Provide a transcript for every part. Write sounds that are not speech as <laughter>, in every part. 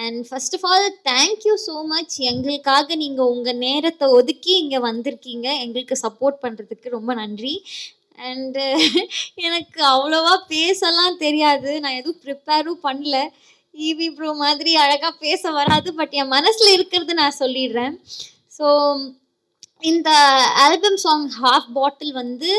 And first of all thank you so much எங்களுக்காக நீங்கள் உங்கள் நேரத்தை ஒதுக்கி இங்கே வந்திருக்கீங்க. எங்களுக்கு சப்போர்ட் பண்ணுறதுக்கு ரொம்ப நன்றி. அண்டு <laughs> எனக்கு அவ்வளோவா பேசலாம் தெரியாது. நான் எதுவும் ப்ரிப்பேரும் பண்ணல. ஈவி ப்ரோ மாதிரி அழகாக பேச வராது. பட் என் மனசில் இருக்கிறது நான் சொல்லிடுறேன். ஸோ இந்த ஆல்பம் சாங் ஹாஃப் பாட்டில் வந்து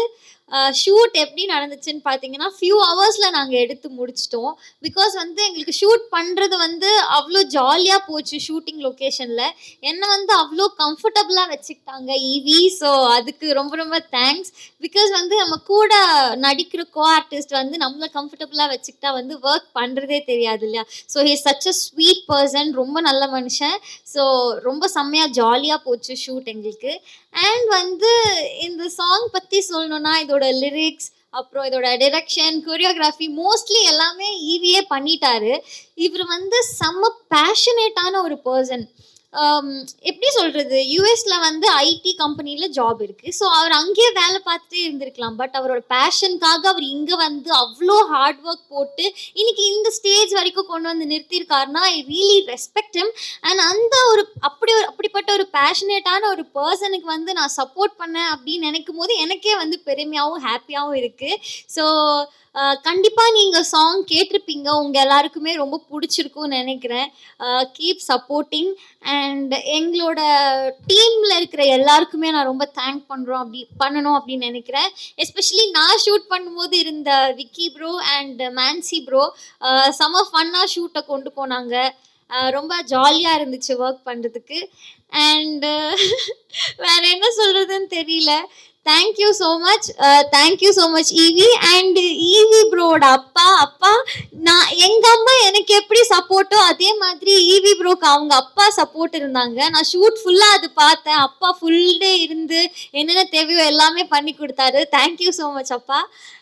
ஷூட் எப்படி நடந்துச்சுன்னு பார்த்தீங்கன்னா ஃபியூ ஹவர்ஸில் நாங்கள் எடுத்து முடிச்சிட்டோம். பிகாஸ் வந்து எங்களுக்கு ஷூட் பண்ணுறது வந்து அவ்வளோ ஜாலியாக போச்சு ஷூட்டிங் லொக்கேஷனில் என்னை வந்து அவ்வளோ கம்ஃபர்டபுளாக வச்சுக்கிட்டாங்க ஈவி ஸோ அதுக்கு ரொம்ப ரொம்ப தேங்க்ஸ் பிகாஸ் வந்து நம்ம கூட நடிக்கிற கோ ஆர்டிஸ்ட் வந்து நம்மளை கம்ஃபர்டபுளாக வச்சுக்கிட்டா வந்து ஒர்க் பண்ணுறதே தெரியாது இல்லையா? So he such a sweet person ரொம்ப நல்ல மனுஷன். ஸோ ரொம்ப செம்மையாக ஜாலியாக போச்சு ஷூட் எங்களுக்கு. அண்ட் வந்து இந்த சாங் பற்றி சொல்லணும்னா இதோட லிரிக்ஸ் அப்புறம் இதோட டிரெக்ஷன் கொரியோகிராஃபி மோஸ்ட்லி எல்லாமே ஈவியே பண்ணிட்டாரு. இவர் வந்து செம்ம பேஷனேட்டான ஒரு பர்சன் Um, எப்படி சொல்கிறது யூஎஸில் வந்து ஐடி கம்பெனியில் ஜாப் இருக்குது ஸோ அவர் அங்கேயே வேலை பார்த்துட்டே இருந்திருக்கலாம். பட் அவரோட பேஷனுக்காக அவர் இங்கே வந்து அவ்வளோ ஹார்ட் ஒர்க் போட்டு இன்னைக்கு இந்த ஸ்டேஜ் வரைக்கும் கொண்டு வந்து நிறுத்தியிருக்காருன்னா I really respect him and அந்த ஒரு அப்படி ஒரு அப்படிப்பட்ட ஒரு பேஷனேட்டான ஒரு பர்சனுக்கு வந்து நான் சப்போர்ட் பண்ணேன் அப்படின்னு நினைக்கும் போது எனக்கே வந்து பெருமையாகவும் ஹாப்பியாகவும் இருக்குது ஸோ கண்டிப்பாக நீங்கள் சாங் கேட்டிருப்பீங்க. உங்கள் எல்லாருக்குமே ரொம்ப பிடிச்சிருக்கும்னு நினைக்கிறேன். கீப் சப்போர்ட்டிங் அண்ட் எங்களோட டீமில் இருக்கிற எல்லாருக்குமே நான் ரொம்ப தேங்க் பண்ணுறோம் அப்படி பண்ணணும் அப்படின்னு நினைக்கிறேன். எஸ்பெஷலி நான் ஷூட் பண்ணும்போது இருந்த Vicky bro and Mansi bro செம ஃபன்னாக ஷூட்டை கொண்டு போனாங்க. ரொம்ப ஜாலியாக இருந்துச்சு ஒர்க் பண்ணுறதுக்கு அண்டு <laughs> வேற என்ன சொல்கிறதுன்னு தெரியல. Thank you so much thank you so much EV and EV ப்ரோட அப்பா அப்பா நான் எங்கள் அம்மா எனக்கு எப்படி சப்போர்ட்டோ அதே மாதிரி ஈவி ப்ரோக்கு அவங்க அப்பா சப்போர்ட் இருந்தாங்க. நான் ஷூட் ஃபுல்லாக அது பார்த்தேன். அப்பா ஃபுல் டே இருந்து என்னென்ன தேவையோ எல்லாமே பண்ணி கொடுத்தாரு. தேங்க்யூ ஸோ மச் அப்பா.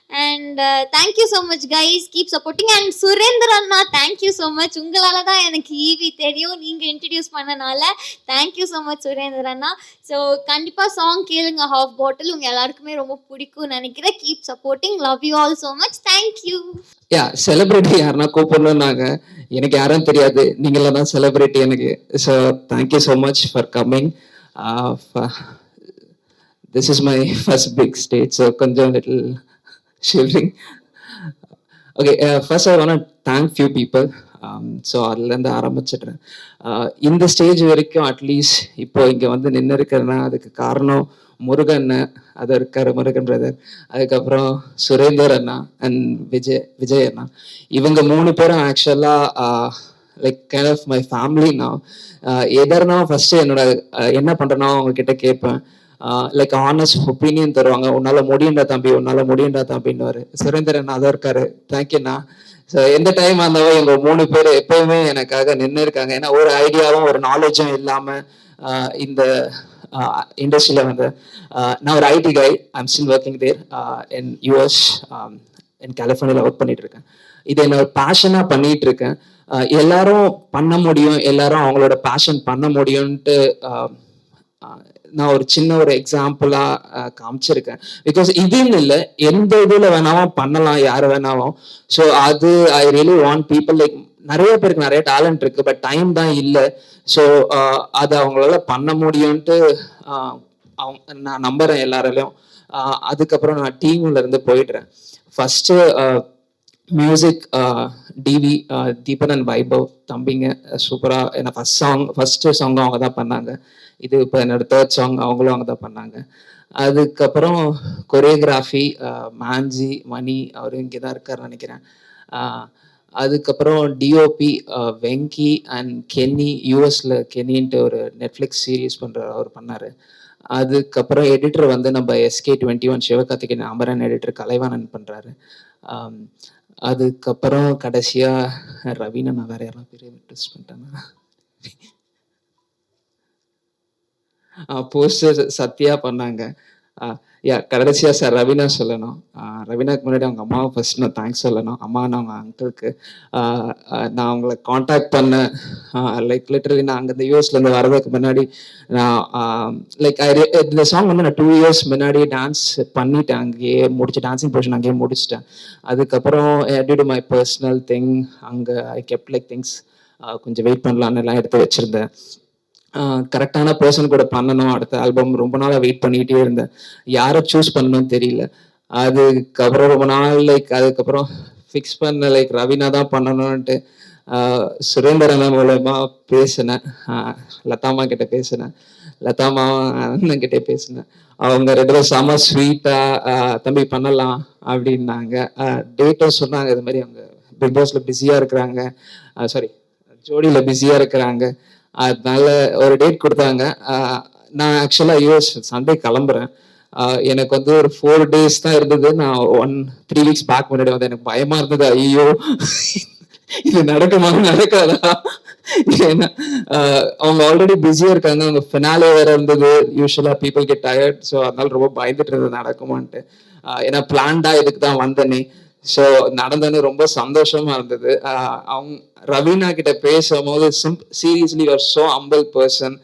And thank you so much guys keep supporting and Surender Anna thank you so much உங்களால் தான் எனக்கு ஈவி தெரியும். நீங்கள் இன்ட்ரடியூஸ் பண்ணனால thank you so much Surender Anna. So கண்டிப்பாக சாங் கேளுங்க ஹாஃப் பாட்டில் உங்கள் எல்லாருக்குமே ரொம்ப பிடிக்கும்னு நினைக்கிறேன். Keep supporting love you all so much thank you ya celebrity யாருன்னா கூப்பிடணும்னாங்க. எனக்கு யாரும் தெரியாது. நீங்கள தான் செலிபிரிட்டி எனக்கு. So thank you so much for coming this is my first big stage so கொஞ்சம் little shivering okay first I want thank few people so அதுலேருந்து ஆரம்பிச்சிடுறேன். Uh, இந்த ஸ்டேஜ் வரைக்கும் அட்லீஸ்ட் இப்போ இங்கே வந்து நின்று இருக்கிறேன்னா அதுக்கு காரணம் முருகன் அது இருக்காரு முருகன் பிரதர் அதுக்கப்புறம் சுரேந்தர் அண்ணா அண்ட் விஜய் விஜய் அண்ணா. இவங்க மூணு பேரும் ஆக்சுவலாக லைக் கைண்ட் ஆஃப் மை ஃபேமிலின்னா எதர்னா ஃபஸ்ட்டு என்னோட uh, என்ன பண்ணுறேன்னா அவங்கக்கிட்ட கேட்பேன் லைக் ஆனஸ்ட் ஒப்பீனியன் தருவாங்க. உன்னால முடியும்டா தம்பி உன்னால முடியும்டா தம்பின்னு சுரேந்திரன் அதான் இருக்காரு. தேங்க்யூண்ணா ஸோ எந்த டைம் வந்தாலும் எங்க மூணு பேர் எப்பயுமே எனக்காக நின்று இருக்காங்க. ஏன்னா ஒரு ஐடியாவும் ஒரு நாலேஜும் இல்லாம இந்த இண்டஸ்ட்ரியில வந்து நான் ஒரு IT guy I'm still working there in US in கலிஃபோர்னியாவில் work பண்ணிட்டு இருக்கேன் இதை என்னோட பேஷனாக பண்ணிட்டு இருக்கேன் எல்லாரும் பண்ண முடியும். எல்லாரும் அவங்களோட பேஷன் பண்ண முடியும்ன்ட்டு நான் ஒரு சின்ன ஒரு எக்ஸாம்பிளா காமிச்சிருக்கேன். பிகாஸ் இதுன்னு இல்லை எந்த இதுல வேணாலும் பண்ணலாம் யார் வேணாலும். ஸோ அது I really want people like நிறைய பேருக்கு நிறைய டேலண்ட் இருக்கு பட் டைம் தான் இல்லை. ஸோ அது அவங்களால பண்ண முடியும்ட்டு அவங்க நான் நம்புறேன் எல்லாராலையும். அதுக்கப்புறம் நான் டீம்ல இருந்து போயிடுறேன். First music TV Deepan and Vaibhav தம்பிங்க சூப்பராக என்ன ஃபர்ஸ்ட் சாங் ஃபர்ஸ்ட் சாங் அவங்க தான் பண்ணாங்க. இது இப்போ என்னோட தேர்ட் சாங் அவங்களும் அவங்க தான் பண்ணாங்க. அதுக்கப்புறம் கொரியோகிராஃபி மாஞ்சி மணி அவரும் இங்கே தான் இருக்கார் நினைக்கிறேன் அதுக்கப்புறம் டிஓபி வெங்கி அண்ட் கென்னி யூஎஸில் கென்னின்ட்டு ஒரு நெட்ஃப்ளிக்ஸ் சீரீஸ் பண்ணுற அவர் பண்ணார். அதுக்கப்புறம் எடிட்டர் வந்து நம்ம SK twenty one Sivakarthikeyan Amaran editor Kalaivanan பண்ணுறாரு அதுக்கப்புறம் கடைசியாக ரவீனா நான் வேற யாரும் பேர் ட்ரெஸ் பண்ணிட்டேன்னா போஸ்டர் சத்யா பண்ணாங்க. யா கடைசியா சார் ரவீனா சொல்லணும். ரவினாக்கு ரவீனாக்கு முன்னாடி அவங்க அம்மாவை ஃபர்ஸ்ட் நான் தேங்க்ஸ் சொல்லணும். அம்மா நான் அவங்க அங்கிளுக்கு நான் அவங்கள காண்டாக்ட் பண்ணேன். லைக் லிட்டரலி நான் அங்கே இந்த யூஎஸ்லேருந்து வர்றதுக்கு முன்னாடி நான் லைக் ஐ இந்த சாங் வந்து நான் டூ இயர்ஸ் முன்னாடி டான்ஸ் பண்ணிட்டேன். அங்கேயே முடிச்சு டான்சிங் போர்ஷன் அங்கேயே முடிச்சிட்டேன். அதுக்கப்புறம் due to my personal thing அங்கே ஐ கெப்ட் லைக் திங்ஸ் கொஞ்சம் வெயிட் பண்ணலான்னு எல்லாம் எடுத்து வச்சிருந்தேன். கரெக்டான பர்சன் கூட பண்ணணும். அடுத்த ஆல்பம் ரொம்ப நாளாக வெயிட் பண்ணிக்கிட்டே இருந்தேன். யாரை சூஸ் பண்ணணும்னு தெரியல. அதுக்கப்புறம் ரொம்ப நாள் லைக் அதுக்கப்புறம் ஃபிக்ஸ் பண்ண லைக் ரவினா தான் பண்ணணும்ன்ட்டு சுரேந்திரன் சுரேந்தர் மூலமா பேசினேன். லதாமா கிட்ட பேசினேன். லதாமா அண்ணன் கிட்ட பேசினேன். அவங்க ரெண்டு பேரும் செம ஸ்வீட்டா தம்பி பண்ணலாம் அப்படின்னாங்க. டேட்டும் சொன்னாங்க இது மாதிரி அவங்க பிக் பாஸ்ல பிஸியா இருக்கிறாங்க. சாரி ஜோடியில பிஸியா இருக்கிறாங்க. அதனால ஒரு டேட் கொடுத்தாங்க. நான் ஆக்சுவலா யூஎஸ் சண்டே கிளம்புறேன். எனக்கு வந்து ஒரு ஃபோர் டேஸ் தான் இருந்தது. நான் ஒன் த்ரீ வீக்ஸ் பேக் முன்னாடி வந்து எனக்கு பயமா இருந்தது. ஐயோ இது நடக்குமா? நடக்காதா? ஏன்னா அவங்க ஆல்ரெடி பிஸியா இருக்காங்க. அவங்க ஃபினாலே வேற இருந்தது. யூஸ்வலா பீப்புள் கெட் டயர்ட் ஸோ அதனால ரொம்ப பயந்துட்டு இருந்தது. நடக்குமான்ட்டு. ஏன்னா பிளான்டா இதுக்கு தான் வந்தேனே. ஸோ நடந்தது ரொம்ப சந்தோஷமா இருந்தது. அவங்க ரவீனா கிட்ட பேசும்போது சிம் சீரியஸ்லி ஒரு so humble person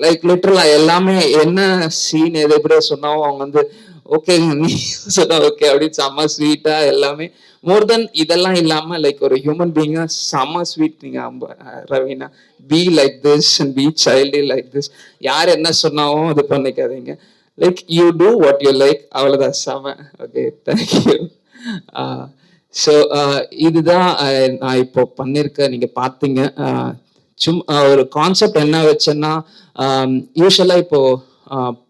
like literally எல்லாமே என்ன சீன் எது எப்படி சொன்னாலும் அவங்க வந்து ஓகே நீ சொன்னா ஓகே அப்படின்னு செம்ம ஸ்வீட்டா எல்லாமே. மோர் தென் இதெல்லாம் இல்லாம லைக் ஒரு ஹியூமன் பீயிங்கா செம்ம ஸ்வீட் நீங்க அம்ப- Raveena. Be like this and be child like this யார் என்ன சொன்னாலும் அது பண்ணிக்காதீங்க. Like you do what you like அவ்வளோதான் செம ஓகே தேங்க்யூ ஸோ இதுதான் அஹ், நான் இப்போ பண்ணியிருக்க நீங்க பார்த்தீங்க சும்மா சும் ஒரு கான்செப்ட் என்ன வச்சேன்னா யூஸ்வலாக இப்போ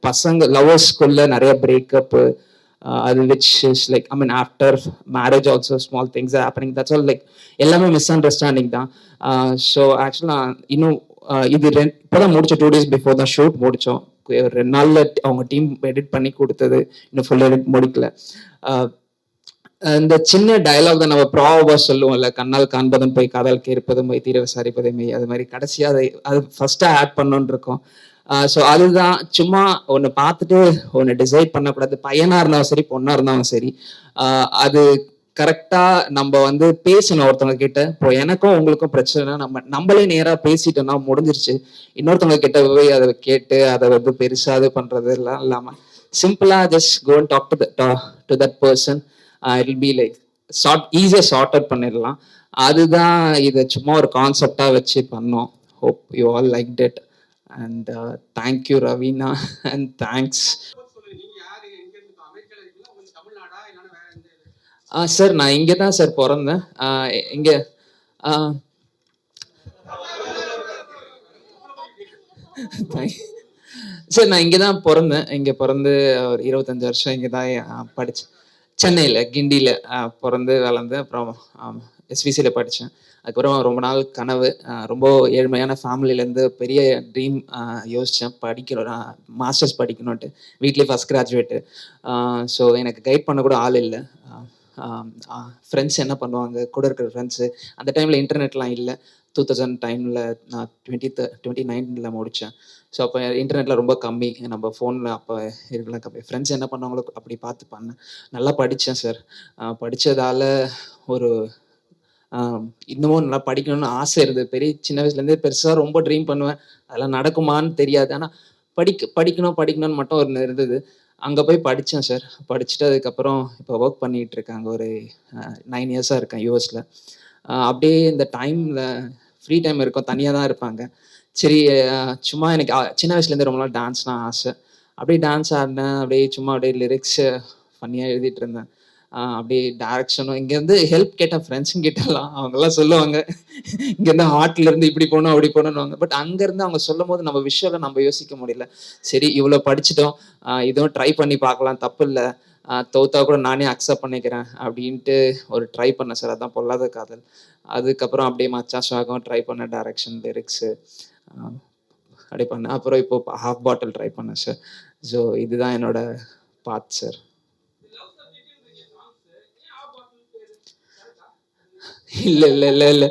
பசங்க லவ்வர்ஸ்குள்ள நிறைய பிரேக்கப்பு அது which is like I mean after marriage also small things happening that's all like எல்லாமே மிஸ் அண்டர்ஸ்டாண்டிங் தான் ஸோ ஆக்சுவலாக இன்னும் இது ரெண்டு இப்போதான் முடிச்ச டூ டேஸ் பிஃபோர் தான் ஷூட் முடிச்சோம். ஒரு ரெண்டு நாள்ல அவங்க டீம் எடிட் பண்ணி கொடுத்தது. இன்னும் ஃபுல் எடிட் முடிக்கல. அஹ், இந்த சின்ன டயலாக் தான் நம்ம ப்ராவா சொல்லுவோம்ல கண்ணால் காண்பதும் போய் காதல் கேட்பதும் போய் தீர விசாரிப்பதே மெய் அது மாதிரி கடைசியாக அதை அது ஃபர்ஸ்ட்டாக ஆட் பண்ணணும்னு இருக்கோம். ஸோ அதுதான் சும்மா ஒன்று பார்த்துட்டு ஒன்று டிசைட் பண்ணக்கூடாது. பையனாக இருந்தாலும் சரி பொண்ணாக இருந்தாலும் சரி. அது கரெக்டாக நம்ம வந்து பேசணும் ஒருத்தவங்க கிட்ட இப்போ எனக்கும் உங்களுக்கும் பிரச்சனை நம்ம நம்மளே நேராக பேசிட்டோம்னா முடிஞ்சிருச்சு. இன்னொருத்தவங்க கிட்ட போய் அதை கேட்டு அதை வந்து பெருசாக இது பண்ணுறது எல்லாம் இல்லாமல் சிம்பிளாக just gone talk to to that person it be like sort ஈஸியாக ஷார்ட் அவுட் பண்ணிடலாம். அதுதான் இதை சும்மா ஒரு கான்செப்டாக வச்சு பண்ணோம். Hope you all like that and thank you Raveena and thanks sir நான் இங்கே தான் சார் பிறந்தேன். இங்கே சார் நான் இங்கே தான் பிறந்தேன். இங்கே பிறந்து ஒரு இருபத்தஞ்சு வருஷம் இங்கே தான் uh, படித்தேன் சென்னையில் கிண்டியில் பிறந்து வளர்ந்து அப்புறம் எஸ்விசியில் படித்தேன் அதுக்கப்புறம் ரொம்ப நாள் கனவு ரொம்ப ஏழ்மையான ஃபேமிலியிலேருந்து பெரிய ட்ரீம் யோசித்தேன் படிக்கணும் மாஸ்டர்ஸ் படிக்கணும்ட்டு வீட்லேயே ஃபஸ்ட் கிராஜுவேட்டு ஸோ எனக்கு கைட் பண்ண கூட ஆள் இல்லை. ஃப்ரெண்ட்ஸ் என்ன பண்ணுவாங்க? கூட இருக்கிற ஃப்ரெண்ட்ஸு அந்த டைமில் இன்டர்நெட்லாம் இல்லை. டூ தௌசண்ட் டைமில் நான் டுவெண்ட்டி டுவெண்ட்டி நைன்டீனில் முடித்தேன் ஸோ அப்போ இன்டர்நெட்டில் ரொம்ப கம்மி. நம்ம ஃபோனில் அப்போ இருக்கலாம் கம்மி. ஃப்ரெண்ட்ஸ் என்ன பண்ணாங்களோ அப்படி பார்த்து பண்ணேன் நல்லா படித்தேன் சார் படித்ததால் ஒரு இன்னமும் நல்லா படிக்கணும்னு ஆசை இருந்தது பெரிய சின்ன வயசுலேருந்தே பெருசாக ரொம்ப ட்ரீம் பண்ணுவேன். அதெல்லாம் நடக்குமான்னு தெரியாது. ஆனால் படிக்க படிக்கணும் படிக்கணும்னு மட்டும் ஒரு இருந்தது. அங்கே போய் படித்தேன் சார் படிச்சுட்டு அதுக்கப்புறம் இப்போ ஒர்க் பண்ணிகிட்டு இருக்காங்க ஒரு நைன் இயர்ஸாக இருக்கேன் யூஎஸில் அப்படியே இந்த டைமில் ஃப்ரீ டைம் இருக்கும். தனியாக தான் இருப்பாங்க. சரி சும்மா எனக்கு சின்ன வயசுலேருந்து ரொம்ப நாள் டான்ஸ்லாம் ஆசை. அப்படியே டான்ஸ் ஆடினேன். அப்படியே சும்மா அப்படியே லிரிக்ஸ் ஃபன்னியாக எழுதிட்டு இருந்தேன். அப்படியே டேரக்ஷனும் இங்கேருந்து ஹெல்ப் கேட்டேன் ஃப்ரெண்ட்ஸுங்க கிட்டலாம் அவங்கெல்லாம் சொல்லுவாங்க. இங்கேருந்து ஹார்ட்லேருந்து இப்படி போகணும் அப்படி போகணும்னு பட் அங்கேருந்து அவங்க சொல்லும் போது நம்ம விஷயம் நம்ம யோசிக்க முடியல. சரி இவ்வளோ படிச்சிட்டோம். இதுவும் ட்ரை பண்ணி பார்க்கலாம். தப்பு இல்லை. தோத்தா கூட நானே அக்செப்ட் பண்ணிக்கிறேன். அப்படின்ட்டு ஒரு ட்ரை பண்ணேன் சார். அதான் பொல்லாத காதல். அதுக்கப்புறம் அப்படியே மச்சா ஷாகம் ட்ரை பண்ண டேரக்ஷன் லிரிக்ஸு அப்படி பண்ணேன் அப்புறம் இப்போ ஹாஃப் பாட்டில் ட்ரை பண்ணேன் சார் ஸோ இதுதான் என்னோட பாத் சார் இல்ல இல்ல இல்ல இல்ல.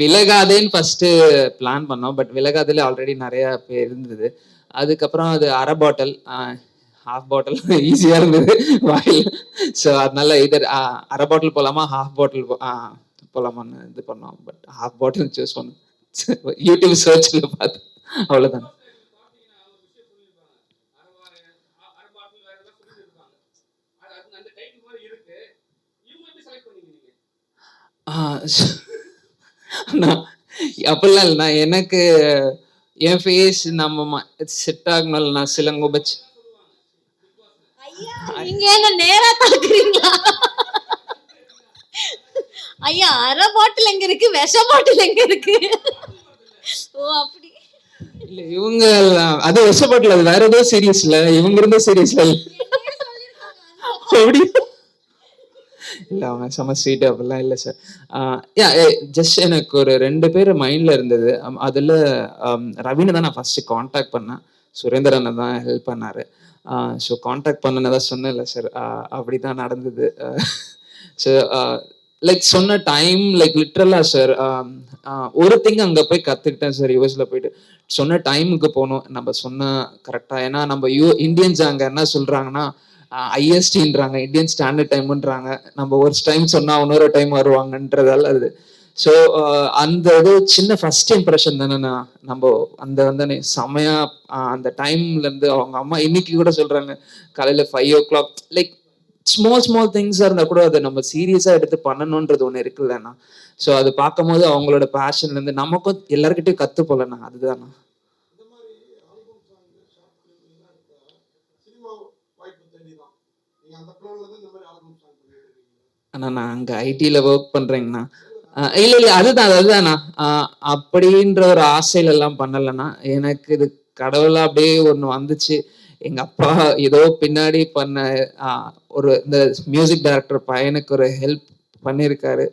விலகாதேன்னு ஃபர்ஸ்ட் பிளான் பண்ணோம். பட் விலகாதேல ஆல்ரெடி நிறைய பேர் இருந்தது. அதுக்கப்புறம் அது அரை பாட்டில் ஹாஃப் பாட்டில் ஈஸியா இருந்தது. வாயில். ஸோ அதனால இது அரை பாட்டில் போலாமா? ஹாஃப் பாட்டில் போலாமான்னு இது பண்ணோம். பட் ஹாஃப் பாட்டில் சூஸ் பண்ணோம். யூடியூப் சர்ச்சில் பார்த்து அவ்வளோதான் நான் அப்படிலாம் இல்லை. நான் எனக்கு என் ஃபேஸ் நம்ம செட் ஆகணும் நான் சிலங்கோபச்சு நீங்க என்ன நேரா பாக்குறீங்களா ஐயா அரை பாட்டில் எங்க இருக்கு? விஷ பாட்டில் எங்க இருக்கு? ஓ அப்படி. இல்ல இவங்க அது வருஷப்படல அது வேற ஏதோ சீரியஸ்ல இவங்க இருந்த சீரியஸ்ல அப்படி <laughs> இல்ல அவங்க செம ஸ்வீட் அப்படிலாம் இல்ல சார் ஜஸ்ட் எனக்கு ஒரு ரெண்டு பேர் மைண்ட்ல இருந்தது. அதுல ரவினை தான் நான் ஃபர்ஸ்ட் காண்டாக்ட் பண்ணேன். சுரேந்திரனை தான் ஹெல்ப் பண்ணாரு. ஸோ காண்டாக்ட் பண்ணனதா சொன்னேன்ல சார் அப்படிதான் நடந்தது. ஸோ லைக் சொன்ன டைம் லைக் லிட்ரலா சார் ஒரு திங் அங்க போய் கத்துக்கிட்டேன் சார் யூஎஸ்ல போயிட்டு. சொன்ன டைமுக்கு போகணும் நம்ம சொன்ன கரெக்டா ஏன்னா நம்ம யூ இந்தியன்ஸ் அங்க என்ன சொல்றாங்கன்னா ஐஎஸ்டின்றாங்க இந்தியன் ஸ்டாண்டர்ட் டைம்ன்றாங்க நம்ம ஒரு டைம் சொன்னா இன்னொரு டைம் வருவாங்கன்றதால அது. ஸோ uh, அந்த இது சின்ன ஃபர்ஸ்ட் இம்ப்ரெஷன் தானேண்ணா. நம்ம அந்த வந்து செமையா uh, அந்த டைம்ல இருந்து அவங்க அம்மா இன்னைக்கு கூட சொல்றாங்க காலையில five o'clock like small small திங்ஸாக இருந்தா கூட அதை நம்ம சீரியஸாக எடுத்து பண்ணணுன்றது ஒண்ணு இருக்குல்லண்ணா ஸோ அது பார்க்கும்போது அவங்களோட பேஷன்ல இருந்து நமக்கும் எல்லாருக்கிட்டையும் கத்து போலண்ணா அதுதாண்ணா. அண்ணா நான் அங்க ஐடில ஒர்க் பண்றேங்கண்ணா. ஆஹ் இல்ல இல்ல அதுதான் அதுதாண்ணா. அப்படின்ற ஒரு ஆசையில எல்லாம் பண்ணலண்ணா. எனக்கு இது கடவுளா அப்படியே ஒண்ணு வந்துச்சு. எங்க அப்பா ஏதோ பின்னாடி பண்ண ஒரு இந்த மியூசிக் டைரக்டர் பையனுக்கு ஒரு ஹெல்ப் பண்ணியிருக்காரு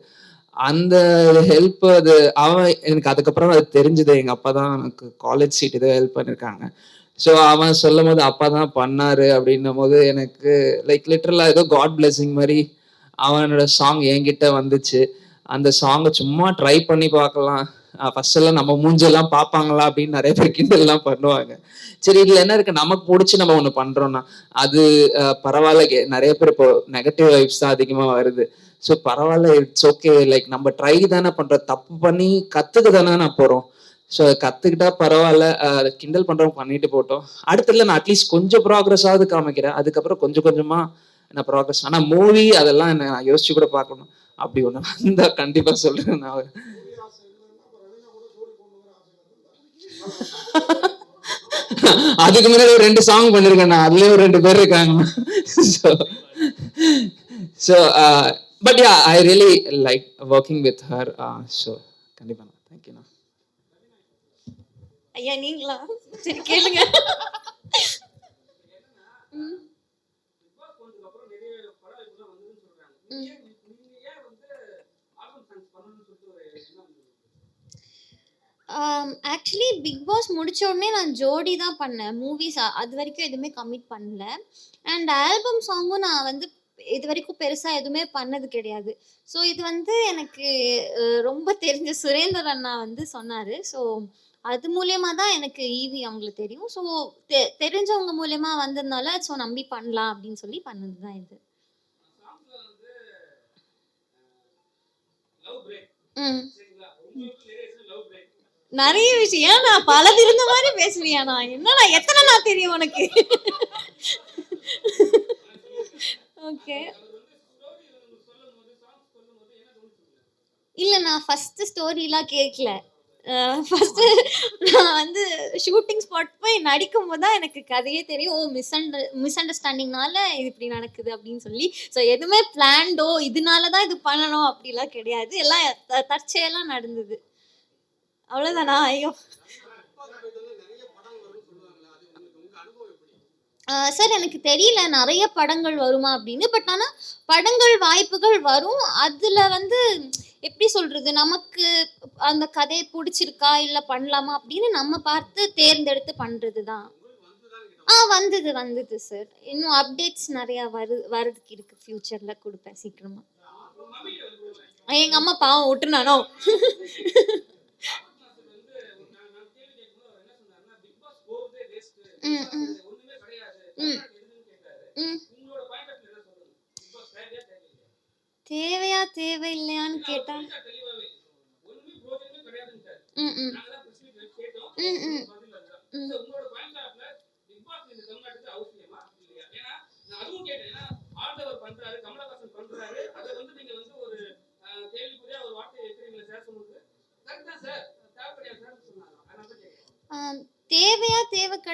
அந்த ஹெல்ப் அது அவன் எனக்கு அதுக்கப்புறம் அது தெரிஞ்சது. எங்க அப்பா தான் எனக்கு காலேஜ் சீட் ஏதோ ஹெல்ப் பண்ணியிருக்காங்க ஸோ அவன் சொல்லும் போது அப்பா தான் பண்ணாரு அப்படின்னும் போது எனக்கு லைக் லிட்டரலா ஏதோ காட் பிளெஸிங் மாதிரி அவனோட சாங் என்கிட்ட வந்துச்சு. அந்த சாங்கை சும்மா ட்ரை பண்ணி பார்க்கலாம். ஃபர்ஸ்ட் எல்லாம் நம்ம மூஞ்செல்லாம் பார்ப்பாங்களா அப்படின்னு நிறைய பேர் கிண்டல்லாம் பண்ணுவாங்க. சரி இதுல என்ன இருக்கு? நமக்கு பிடிச்சி நம்ம ஒண்ணு பண்றோம்னா அது பரவாயில்ல. கே- நிறைய பேர் இப்போ நெகட்டிவ் வைப்ஸ் தான் அதிகமா வருது. ஸோ பரவாயில்ல இட்ஸ் ஓகே லைக் நம்ம ட்ரை தானே பண்றோம். தப்பு பண்ணி கத்துக்க தானே நான் போறோம். ஸோ கத்துக்கிட்டா பரவாயில்ல. கிண்டல் பண்றவங்க பண்ணிட்டு போட்டோம். அடுத்ததுல நான் அட்லீஸ்ட் கொஞ்சம் ப்ராக்ரஸ் ஆகுது காமிக்கிறேன். அதுக்கப்புறம் கொஞ்சம் கொஞ்சமா நான் ப்ராக்ரஸ் ஆனா மூவி அதெல்லாம் என்ன நான் யோசிச்சு கூட பார்க்கணும். அப்படி ஒண்ணு வந்தா கண்டிப்பா சொல்றேன் நான். அதுக்கு முன்னாடி ஒரு ரெண்டு சாங் பண்ணிருக்கேன் நான். அதுலயே ஒரு ரெண்டு பேர் இருக்காங்க. So so but ya I really like working with her so கண்டிப்பா தேங்க்யூண்ணா ஐயா நீங்களா? சரி கேளுங்க. ம். ம். ஆக்சுவலி பிக் பாஸ் முடிச்ச உடனே நான் ஜோடி தான் பண்ணேன். மூவிஸ் அது வரைக்கும் எதுவுமே கமிட் பண்ணல. அண்ட் ஆல்பம் சாங்கும் நான் வந்து இது வரைக்கும் பெருசா எதுவுமே பண்ணது கிடையாது. ஸோ இது வந்து எனக்கு ரொம்ப தெரிஞ்ச சுரேந்தர் அண்ணா வந்து சொன்னாரு. ஸோ அது மூலியமா தான் எனக்கு ஈவி அவங்களுக்கு தெரியும். ஸோ தெ தெரிஞ்சவங்க மூலியமா வந்ததுனால ஸோ நம்பி பண்ணலாம் அப்படின்னு சொல்லி பண்ணது தான் இது. ம். நிறைய விஷயம். நான் பல இருந்த மாதிரி பேசுவியா நான்? என்னடா எத்தனை நான் தெரியும் உனக்கு? ஓகே இல்ல நான் ஃபர்ஸ்ட் ஸ்டோரிலாம் கேட்கல ஃபர்ஸ்ட் நான் வந்து ஷூட்டிங் ஸ்பாட் போய் நடிக்கும் போது தான் எனக்கு கதையே தெரியும். ஓ மிஸ் அண்டர் மிஸ் அண்டர்ஸ்டாண்டிங்னால இது இப்படி நடக்குது அப்படின்னு சொல்லி. ஸோ எதுவுமே பிளான்டோ இதனால தான் இது பண்ணணும் அப்படிலாம் கிடையாது. எல்லாம் த- நடந்தது. அவ்வளோதானா ஐயோ. சார் எனக்கு தெரியல. நிறைய படங்கள் வருமா அப்படின்னு. பட் ஆனால் படங்கள் வாய்ப்புகள் வரும். அதில் வந்து எப்படி சொல்கிறது நமக்கு அந்த கதையை பிடிச்சிருக்கா? இல்லை பண்ணலாமா? அப்படின்னு நம்ம பார்த்து தேர்ந்தெடுத்து பண்ணுறது தான் ஆ வந்தது வந்தது சார். இன்னும் அப்டேட்ஸ் நிறையா வரு வரதுக்கு இருக்குது ஃப்யூச்சரில் கொடுப்பேன் சீக்கிரமாக எங்கள் அம்மா பாவம் விட்டுனானோ ம் ம் ம் ம் தேவையா தேவையில்லையான்னு கேட்டா? ம் ம் ம். ம் ம் பண்றாரு அதை வந்து நீங்க வந்து ஒரு கேள்விக்குறியா ஒரு வார்த்தையை எப்படி நீங்க ஷேர் பண்ணுறது கரெக்ட் தான் சார்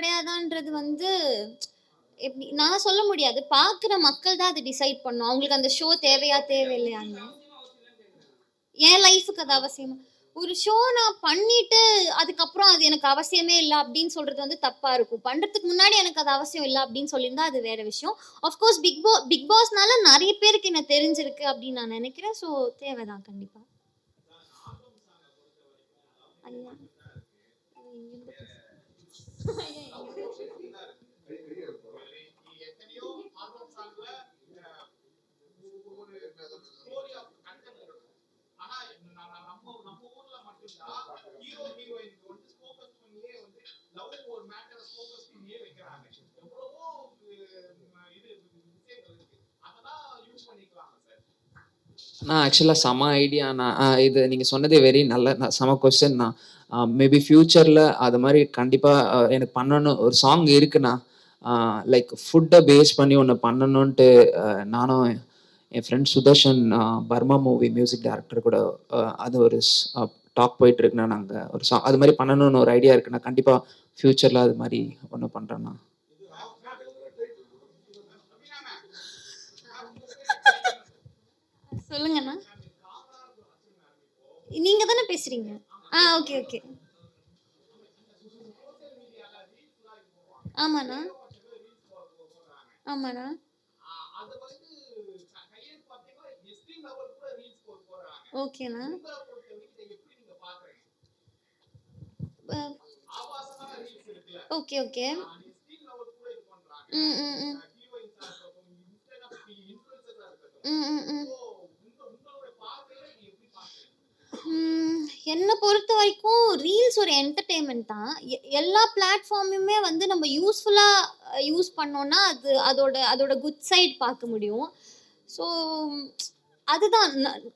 கிடையாதான்றது வந்து எப்படி நான் சொல்ல முடியாது. பார்க்குற மக்கள் தான் அதை டிசைட் பண்ணும். அவங்களுக்கு அந்த ஷோ தேவையா தேவையில்லையான்னு. என் லைஃபுக்கு அது அவசியமா? ஒரு ஷோ நான் பண்ணிட்டு அதுக்கப்புறம் அது எனக்கு அவசியமே இல்லை அப்படின்னு சொல்றது வந்து தப்பா இருக்கும். பண்றதுக்கு முன்னாடி எனக்கு அது அவசியம் இல்லை அப்படின்னு சொல்லியிருந்தா அது வேற விஷயம். ஆஃப்கோர்ஸ் பிக் பா பிக் பாஸ்னால நிறைய பேருக்கு என்ன தெரிஞ்சிருக்கு அப்படின்னு நான் நினைக்கிறேன். ஸோ தேவைதான் கண்டிப்பா. ஐயா. நான் ஆக்சுவலாக செம ஐடியா நான் இது நீங்கள் சொன்னதே வெரி நல்ல செம கொஸ்டின் தான். மேபி ஃப்யூச்சரில் அது மாதிரி கண்டிப்பாக எனக்கு பண்ணணும் ஒரு சாங் இருக்குண்ணா லைக் ஃபுட்டை பேஸ் பண்ணி ஒன்று பண்ணணுன்ட்டு நானும் என் friend Sudarshan Barma movie music director கூட அது ஒரு டாக் போயிட்டு இருக்குண்ணா நாங்கள் ஒரு சாங் அது மாதிரி பண்ணணும்னு ஒரு ஐடியா இருக்குண்ணா கண்டிப்பாக ஃப்யூச்சரில் அது மாதிரி ஒன்று பண்ணுறேண்ணா சொல்லுங்கண்ணா. நீங்க தானே பேசுறீங்க? ஆ ஓகே ஓகே ஆமாண்ணா. ஆமாண்ணா. ஓகேண்ணா ஓகே ஓகே ம் ம் ம். ம் ம் ம். என்னை பொறுத்த வரைக்கும் ரீல்ஸ் ஒரு என்டர்டெயின்மெண்ட் தான். எ- எல்லா பிளாட்ஃபார்முமே வந்து நம்ம யூஸ்ஃபுல்லாக யூஸ் பண்ணோம்னா அது அதோட அதோட குட் சைடு பார்க்க முடியும். ஸோ அதுதான்.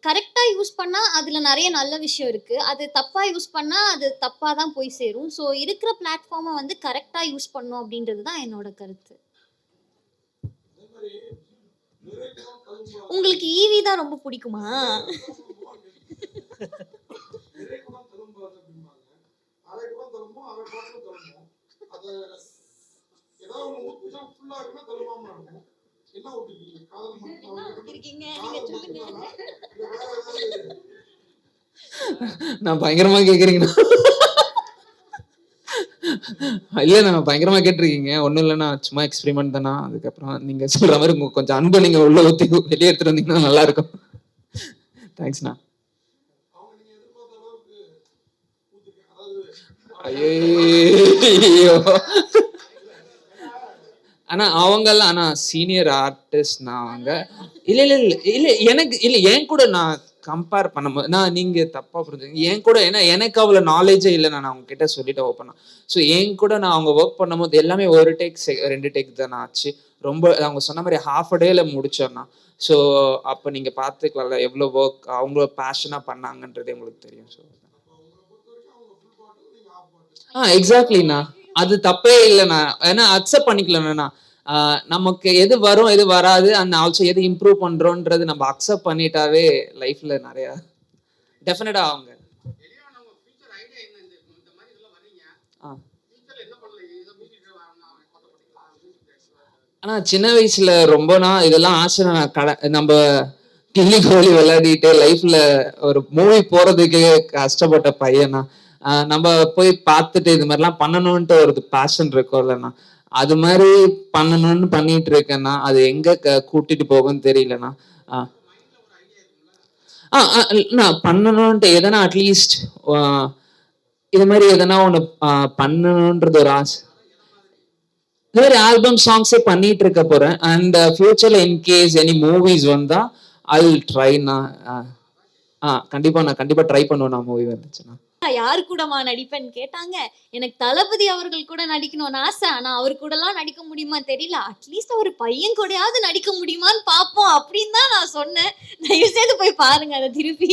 கரெக்டாக யூஸ் பண்ணால் அதில் நிறைய நல்ல விஷயம் இருக்குது அது தப்பாக யூஸ் பண்ணால் அது தப்பாக தான் போய் சேரும். ஸோ இருக்கிற பிளாட்ஃபார்மை வந்து கரெக்டாக யூஸ் பண்ணணும் அப்படின்றது தான் என்னோட கருத்து. உங்களுக்கு ஈவி தான் ரொம்ப பிடிக்குமா? <laughs> அதை ஏதாவது ஒன்று ஊற்றிச்சா இருக்கும். என்ன ஊற்றிக்கிங்க காதல் நான் பயங்கரமா கேக்குறீங்கண்ணா. இல்ல நான் பயங்கரமா கேட்டிருக்கீங்க. ஒண்ணும் இல்லைண்ணா சும்மா எக்ஸ்பெரிமெண்ட் தானா அதுக்கப்புறம் நீங்க சொல்ற மாதிரி கொஞ்சம் அன்பு நீங்க உள்ள ஊத்தி வெளியே எடுத்துட்டு வந்தீங்கன்னா நல்லா இருக்கும். தேங்க்ஸ்ண்ணா ஐயோ ஆனா அவங்கெல்லாம் ஆனா சீனியர் ஆர்டிஸ்ட்னா அவங்க இல்ல இல்ல இல்ல இல்ல எனக்கு இல்ல என் கூட நான் கம்பேர் பண்ணும்போது நான் நீங்க தப்பா புரிஞ்சுங்க என் கூட ஏன்னா எனக்கு அவ்வளவு நாலேஜே இல்லை நான் அவங்க கிட்ட சொல்லிட்டு ஓப்பனா ஸோ என் கூட நான் அவங்க ஒர்க் பண்ணும்போது எல்லாமே ஒரு டேக் ரெண்டு டேக் தானே ஆச்சு. ரொம்ப அவங்க சொன்ன மாதிரி ஹாஃப் அ டேல முடிச்சோம்னா ஸோ அப்போ நீங்க பார்த்துக்கலாம்ல எவ்வளோ ஒர்க் அவங்க பேஷனா பண்ணாங்கன்றது உங்களுக்கு தெரியும் ஸோ ஆ எக்ஸாக்ட்லிண்ணா அது தப்பே இல்லைண்ணா. ஏன்னா அக்செப்ட் பண்ணிக்கலண்ணா நமக்கு எது வரும் எது வராது அந்த ஆல்சோ எது இம்ப்ரூவ் பண்றோன்றது நம்ம அக்செப்ட் பண்ணிட்டாவே லைஃப்ல நிறைய டெஃபினட்டா அவங்க ஆனா சின்ன வயசுல ரொம்ப ரொம்பனா இதெல்லாம் ஆசை நான் கட நம்ம கிள்ளி கோலி விளையாடிட்டு லைஃப்ல ஒரு மூவி போறதுக்கு கஷ்டப்பட்ட பையனா நம்ம போய் பார்த்துட்டு இது மாதிரிலாம் பண்ணணும்ன்ட்டு ஒரு பேஷன் இருக்கும்லண்ணா அது மாதிரி பண்ணணும்னு பண்ணிட்டு இருக்கேன்னா அது எங்க கூட்டிட்டு போகும்னு தெரியலண்ணா. ஆஹ் நான் பண்ணணும்ன்ட்டு எதனா அட்லீஸ்ட் இது மாதிரி எதனா ஒன்று பண்ணணுன்றது ஒரு ஆசை. இது மாதிரி ஆல்பம் சாங்ஸே பண்ணிட்டு இருக்க போறேன். அண்ட் ஃபியூச்சர்ல இன்கேஸ் எனி மூவிஸ் வந்தா ஐ ட்ரை நான் ஆ கண்டிப்பா நான் கண்டிப்பா ட்ரை பண்ணுவேன் நான் மூவி வந்துச்சுன்னா. யாரு கூடமா நடிப்பேன்னு கேட்டாங்க. எனக்கு தளபதி அவர்கள் கூட நடிக்கணும்னு ஆசை. ஆனா அவர் கூடலாம் நடிக்க முடியுமா தெரியல. அட்லீஸ்ட் அவர் பையன் கூடயாவது நடிக்க முடியுமான்னு பார்ப்போம் அப்படின்னு தான் நான் சொன்னேன். தயவு செய்து போய் பாருங்க அதை திருப்பி.